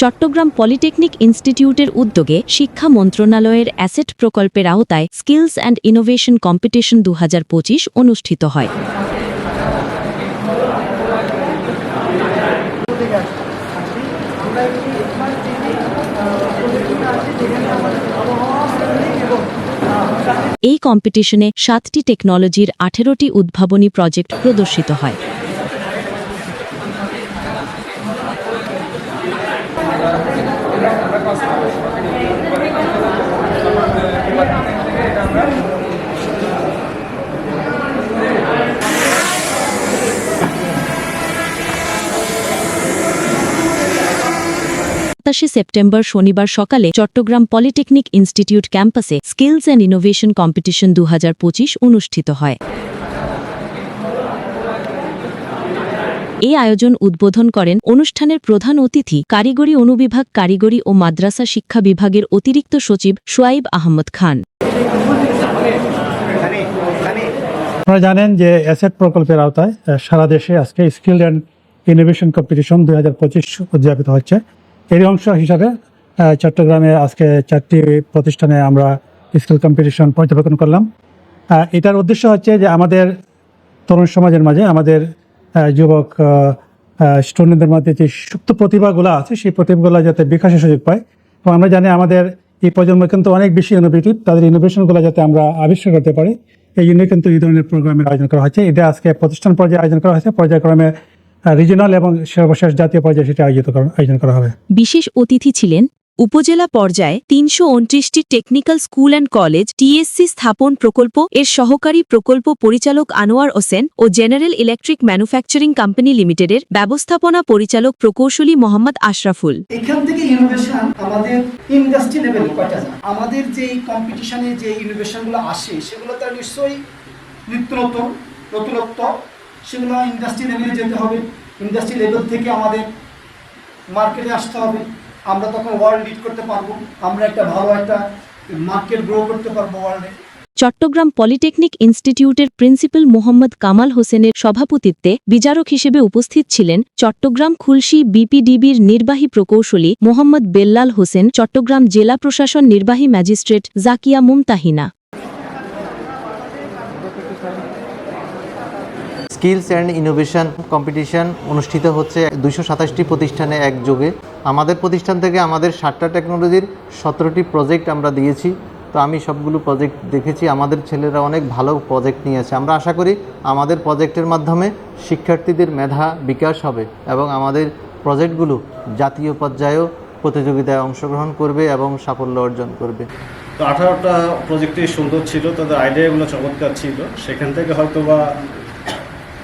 Chittagong polytechnic ইনস্টিটিউটের উদ্যোগে শিক্ষা মন্ত্রণালয়ের অ্যাসেট প্রকল্পের আওতায় স্কিলস অ্যান্ড ইনোভেশন কম্পিটিশন দু হাজার পঁচিশ অনুষ্ঠিত হয়। এই কম্পিটিশনে সাতটি টেকনোলজির আঠেরোটি উদ্ভাবনী প্রজেক্ট প্রদর্শিত হয়। সাতাশে সেপ্টেম্বর শনিবার সকালে চট্টগ্রাম পলিটেকনিক ইনস্টিটিউট ক্যাম্পাসে স্কিলস অ্যান্ড ইনোভেশন কম্পিটিশন দু অনুষ্ঠিত হয়। এই আয়োজন উদ্বোধন করেন অনুষ্ঠানের প্রধান অতিথি কারিগরি অনুবিভাগ কারিগরি ও মাদ্রাসা শিক্ষা বিভাগের অতিরিক্ত সচিব সোয়াইব আহমদ খান। আপনারা জানেন যে অ্যাসেট প্রকল্পের আওতায় সারা দেশে আজকে স্কিল অ্যান্ড ইনোভেশন কম্পিটিশন দুই হাজার পঁচিশ উদযাপিত হচ্ছে। এর অংশ হিসাবে চট্টগ্রামে আজকে চারটি প্রতিষ্ঠানে আমরা স্কিল কম্পিটিশন পর্যবেক্ষণ করলাম। এটার উদ্দেশ্য হচ্ছে যে আমাদের তরুণ সমাজের মাঝে, আমাদের যুবক স্টুডেন্টদের মধ্যে যে সুপ্ত প্রতিভাগুলো আছে, সেই প্রতিভাগুলো যাতে বিকাশের সুযোগ পায়। এবং আমরা জানি আমাদের এই প্রজন্ম কিন্তু অনেক বেশি ইনোভেটিভ তাদের ইনোভেশনগুলো যাতে আমরা আবিষ্কার করতে পারি। এই জন্য কিন্তু এই ধরনের প্রোগ্রামের আয়োজন করা হয়েছে এটা আজকে প্রতিষ্ঠান পর্যায়ে আয়োজন করা হয়েছে। পর্যায়ক্রমে রিজিনাল এবং সর্বশেষ জাতীয় পর্যায়ে সেটা আয়োজিত আয়োজন করা হবে। বিশেষ অতিথি ছিলেন উপজেলা পর্যায়ে তিনশো উনত্রিশটি technical school and college TSC স্থাপন প্রকল্প এর সহকারী প্রকল্প পরিচালক আনোয়ার হোসেন ও জেনারেল ইলেকট্রিক ম্যানুফ্যাকচারিং কোম্পানি লিমিটেডের ব্যবস্থাপনা পরিচালক প্রকৌশলী মোহাম্মদ আশরাফুল। এখান থেকে ইনোভেশন আমাদের ইন্ডাস্ট্রি লেভেলে কয়টা যায়? আমাদের যে কম্পিটিশনে যে ইনোভেশনগুলো আসে সেগুলো তার নিশ্চয়ই নিত্য নতুন নতুনত্ব। সেগুলো ইন্ডাস্ট্রি লেভেলে যেতে হবে। ইন্ডাস্ট্রি লেভেল থেকে আমাদের মার্কেটে আসতে হবে। আমরা তখন ওয়ার্ল্ড লিড করতে পারব। আমরা একটা ভালো একটা মার্কেট গ্রো করতে পারব ওয়ার্ল্ডে চট্টগ্রাম পলিটেকনিক ইনস্টিটিউটের প্রিন্সিপাল মোহাম্মদ কামাল হোসেনের সভাপতিত্বে বিচারক হিসেবে উপস্থিত ছিলেন চট্টগ্রাম খুলশি বিপিডিবির নির্বাহী প্রকৌশলী মোহাম্মদ বেল্লাল হোসেন, চট্টগ্রাম জেলা প্রশাসন নির্বাহী magistrate Zakia Mumtahina. Skills and innovation competition অনুষ্ঠিত হচ্ছে দুইশো সাতাশটি প্রতিষ্ঠানে একযোগে। আমাদের প্রতিষ্ঠান থেকে আমাদের ষাটটা টেকনোলজির সতেরোটি প্রজেক্ট আমরা দিয়েছি। তো আমি সবগুলো প্রজেক্ট দেখেছি। আমাদের ছেলেরা অনেক ভালো প্রজেক্ট নিয়ে আছে। আমরা আশা করি আমাদের প্রজেক্টের মাধ্যমে শিক্ষার্থীদের মেধা বিকাশ হবে এবং আমাদের প্রজেক্টগুলো জাতীয় পর্যায়েও প্রতিযোগিতায় অংশগ্রহণ করবে এবং সাফল্য অর্জন করবে। তো আঠারোটা প্রজেক্টই সুন্দর ছিল। তাদের আইডিয়াগুলো চমৎকার ছিল। সেখান থেকে হয়তো বা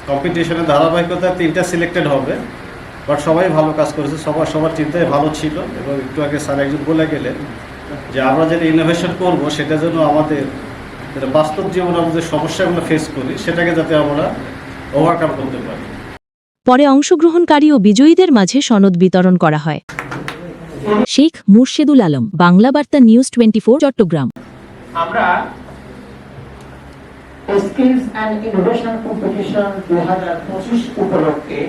কম্পিটিশনের ধারাবাহিকতায় তিনটা সিলেক্টেড হবে বাট সবাই ভালো কাজ করেছে সবার সবার চিন্তায় ভালো ছিল এবং একটু আগে স্যার একজন বলে গেলেন যে আমরা যেটা ইনোভেশন করব সেটা যেন আমাদের যেটা বাস্তব জীবনে আমরা যে সমস্যাগুলো ফেস করি সেটাকে যাতে আমরা ওভারকাম করতে পারি। পরে অংশগ্রহণকারী ও বিজয়ীদের মাঝে সনদ বিতরণ করা হয়। শেখ মুর্শেদুল আলম বাংলা বার্তা নিউজ টোয়েন্টি চট্টগ্রাম। আমরা স্কিলস অ্যান্ড ইনোভেশন কম্পিটিশন দু হাজার পঁচিশ উপলক্ষে